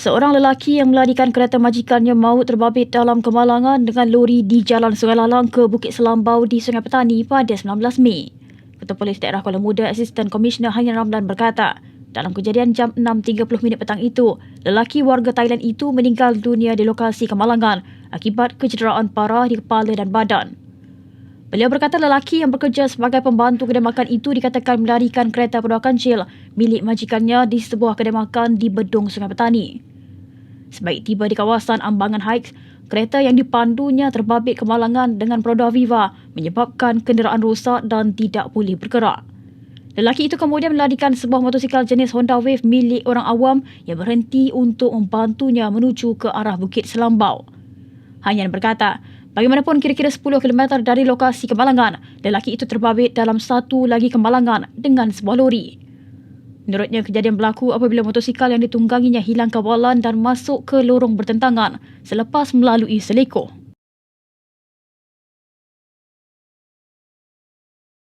Seorang lelaki yang melarikan kereta majikannya maut terbabit dalam kemalangan dengan lori di Jalan Sungai Lalang ke Bukit Selambau di Sungai Petani pada 19 Mei. Ketua Polis Daerah Kuala Muda Asisten Komisioner Hanyan Ramlan berkata, dalam kejadian jam 6.30 minit petang itu, lelaki warga Thailand itu meninggal dunia di lokasi kemalangan akibat kecederaan parah di kepala dan badan. Beliau berkata lelaki yang bekerja sebagai pembantu kedai makan itu dikatakan melarikan kereta penuh kancil milik majikannya di sebuah kedai makan di Bedung Sungai Petani. Sebaik tiba di kawasan Ambangan Heights, kereta yang dipandunya terbabit kemalangan dengan peroda Viva menyebabkan kenderaan rosak dan tidak boleh bergerak. Lelaki itu kemudian melarikan sebuah motosikal jenis Honda Wave milik orang awam yang berhenti untuk membantunya menuju ke arah Bukit Selambau. Hanyan berkata, bagaimanapun kira-kira 10 km dari lokasi kemalangan, lelaki itu terbabit dalam satu lagi kemalangan dengan sebuah lori. Menurutnya, kejadian berlaku apabila motosikal yang ditungganginya hilang kawalan dan masuk ke lorong bertentangan selepas melalui seleko.